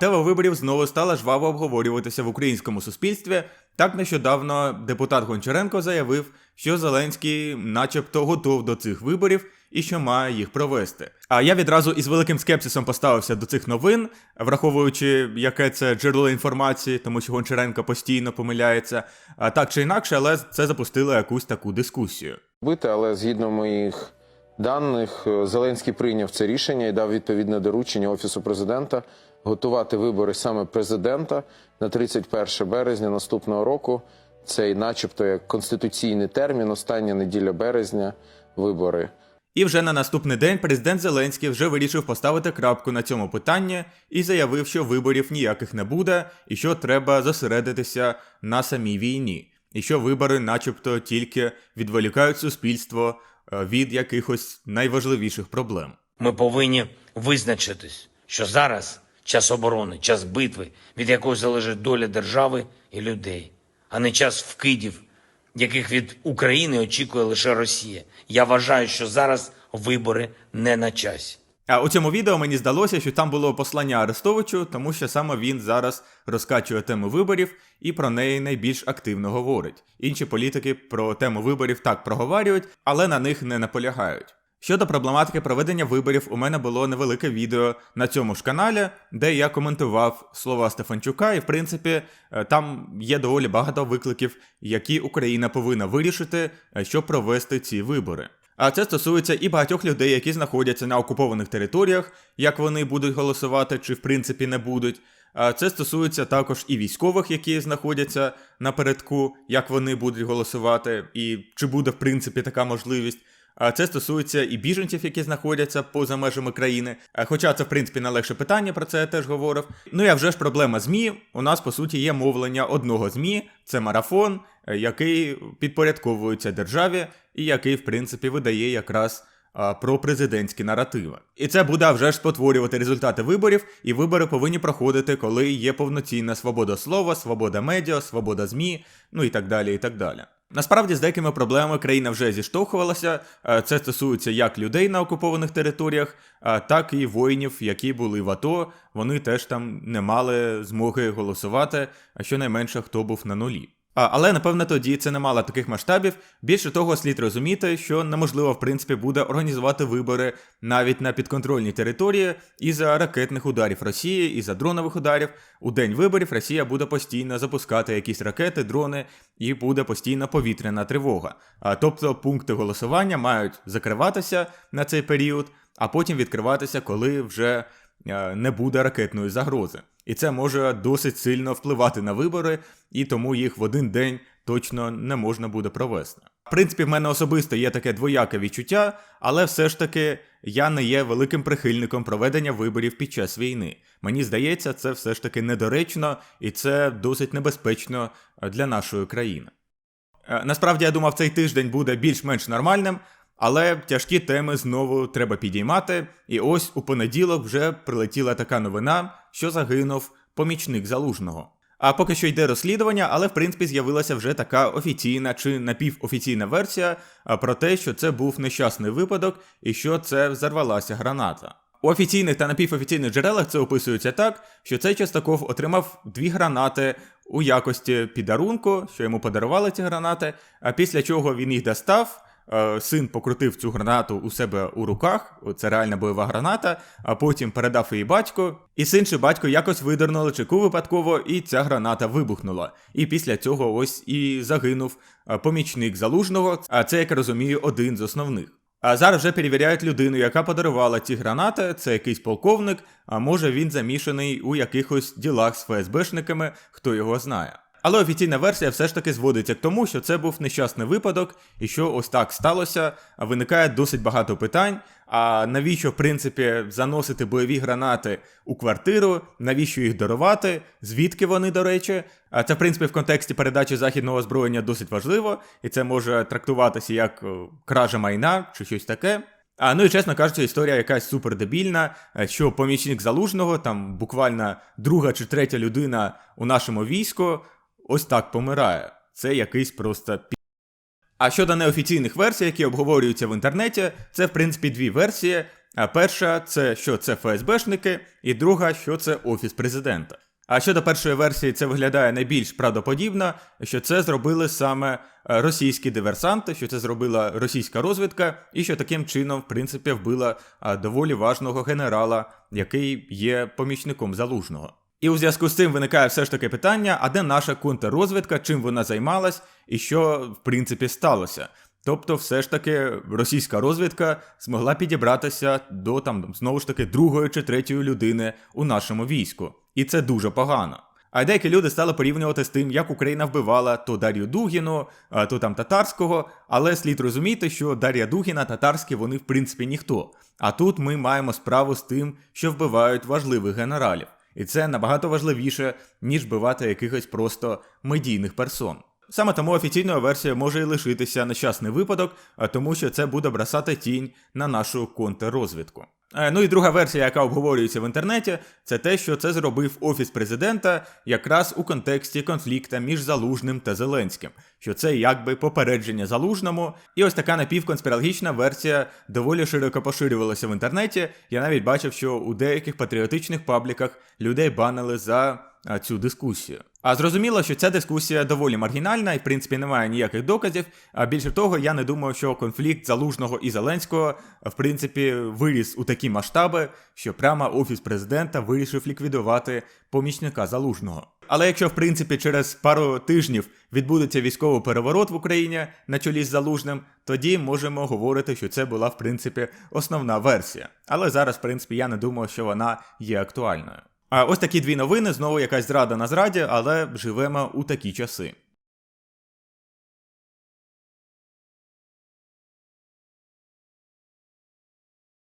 Тема виборів знову стала жваво обговорюватися в українському суспільстві. Так нещодавно депутат Гончаренко заявив, що Зеленський, начебто, готов до цих виборів і що має їх провести. А я відразу із великим скепсисом поставився до цих новин, враховуючи, яке це джерело інформації, тому що Гончаренко постійно помиляється. А так чи інакше, але це запустило якусь таку дискусію. робити, але згідно моїх даних, е, Зеленський прийняв це рішення і дав відповідне доручення Офісу президента готувати вибори саме президента на 31 березня наступного року. Цей, начебто, як конституційний термін, остання неділя березня, вибори. І вже на наступний день президент Зеленський вже вирішив поставити крапку на цьому питанні і заявив, що виборів ніяких не буде, і що треба зосередитися на самій війні, і що вибори, начебто, тільки відволікають суспільство від якихось найважливіших проблем. Ми повинні визначитись, що зараз час оборони, час битви, від якої залежить доля держави і людей, а не час вкидів, яких від України очікує лише Росія. Я вважаю, що зараз вибори не на часі. А у цьому відео мені здалося, що там було послання Арестовичу, тому що саме він зараз розкачує тему виборів і про неї найбільш активно говорить. Інші політики про тему виборів так проговорюють, але на них не наполягають. Щодо проблематики проведення виборів, у мене було невелике відео на цьому ж каналі, де я коментував слова Стефанчука, і в принципі е, там є доволі багато викликів, які Україна повинна вирішити, е, щоб провести ці вибори. А це стосується і багатьох людей, які знаходяться на окупованих територіях, як вони будуть голосувати, чи в принципі не будуть. А це стосується також і військових, які знаходяться напередку, як вони будуть голосувати, і чи буде в принципі така можливість. А це стосується і біженців, які знаходяться поза межами країни. Хоча це, в принципі, найлегше питання, про це я теж говорив. Ну а вже ж проблема ЗМІ. У нас по суті є мовлення одного ЗМІ, це марафон, е, який підпорядковується державі, і який, в принципі, видає якраз про президентські наративи. І це буде вже ж спотворювати результати виборів, і вибори повинні проходити, коли є повноцінна свобода слова, свобода медіа, свобода ЗМІ, ну і так далі. і так далі. Насправді з деякими проблемами країна вже зіштовхувалася. Е, Це стосується як людей на окупованих територіях, а так і воїнів, які були в АТО. Вони теж там не мали змоги голосувати, а щонайменше хто був на нулі. Але напевне тоді це не мало таких масштабів. Більше того, слід розуміти, що неможливо в принципі буде організувати вибори навіть на підконтрольній території із-за ракетних ударів Росії, із-за дронових ударів. У день виборів Росія буде постійно запускати якісь ракети, дрони, і буде постійна повітряна тривога. Тобто пункти голосування мають закриватися на цей період, а потім відкриватися, коли вже е, не буде ракетної загрози. І це може досить сильно впливати на вибори, і тому їх в один день точно не можна буде провести. В принципі, в мене особисто є таке двояке відчуття, але все ж таки я не є великим прихильником проведення виборів під час війни. Мені здається, це все ж таки недоречно і це досить небезпечно для нашої країни. Е, Насправді я думав, цей тиждень буде більш-менш нормальним, але тяжкі теми знову треба підіймати. І ось у понеділок вже прилетіла така новина, що загинув помічник залужного. А поки що йде розслідування, але в принципі з'явилася вже така офіційна чи напівофіційна версія про те, що це був нещасний випадок і що це взорвалася граната. У офіційних та напівофіційних джерелах це описується так, що цей Частаков отримав дві гранати у якості підарунку, що йому подарували ці гранати, а після чого він їх достав. Е, Син покрутив цю гранату у себе у руках, це реальна бойова граната, а потім передав її батьку. І син чи батько якось видернули чеку випадково, і ця граната вибухнула. І після цього ось і загинув е, помічник залужного, а це, як я розумію, один з основних. А зараз вже перевіряють людину, яка подарувала ці гранати. Це якийсь полковник, а може він замішаний у якихось ділах з ФСБшниками, хто його знає. Але офіційна версія все ж таки зводиться к тому, що це був нещасний випадок, і що ось так сталося. Виникає досить багато питань. А навіщо, в принципі, заносити бойові гранати у квартиру? Навіщо їх дарувати? Звідки вони, до речі? А це, в принципі, в контексті передачі західного озброєння досить важливо, і це може трактуватися як кража майна чи щось таке. А ну і чесно кажучи, історія якась супер дебільна, е, що помічник залужного, там буквально друга чи третя людина у нашому війську, ось так помирає. Це якийсь просто пі. А щодо неофіційних версій, які обговорюються в інтернеті, це в принципі дві версії. А перша це що це ФСБшники, і друга, що це офіс президента. А щодо першої версії, це виглядає найбільш правдоподібно, що це зробили саме е, російські диверсанти, що це зробила російська розвідка, і що таким чином, в принципі, вбила е, доволі важного генерала, який є помічником залужного. І у зв'язку з цим виникає все ж таки питання: а де наша контррозвідка, чим вона займалась, і що в принципі сталося? Тобто, все ж таки, російська розвідка змогла підібратися до там знову ж таки другої чи третьої людини у нашому війську, і це дуже погано. А деякі люди стали порівнювати з тим, як Україна вбивала то Дар'ю Дугіну, то там татарського. Але слід розуміти, що Дар'я Дугіна, татарські, вони в принципі ніхто. А тут ми маємо справу з тим, що вбивають важливих генералів. І це набагато важливіше, ніж бивати якихось просто медійних персон. Саме тому офіційною версією може і лишитися нещасний випадок, а тому що це буде бросати тінь на нашу контррозвідку. Е, Ну і друга версія, яка обговорюється в інтернеті, це те, що це зробив офіс президента якраз у контексті конфлікта між Залужним та Зеленським, що це якби попередження залужному. І ось така напівконспірологічна версія доволі широко поширювалася в інтернеті. Я навіть бачив, що у деяких патріотичних пабліках людей банили за цю дискусію. А зрозуміло, що ця дискусія доволі маргінальна і, в принципі, немає ніяких доказів. А більше того, я не думаю, що конфлікт Залужного і Зеленського, в принципі, виріс у такі масштаби, що прямо офіс президента вирішив ліквідувати помічника Залужного. Але якщо, в принципі, через пару тижнів відбудеться військовий переворот в Україні на чолі з Залужним, тоді можемо говорити, що це була, в принципі, основна версія. Але зараз, в принципі, я не думаю, що вона є актуальною. А ось такі дві новини, знову якась зрада на зраді, але живемо у такі часи.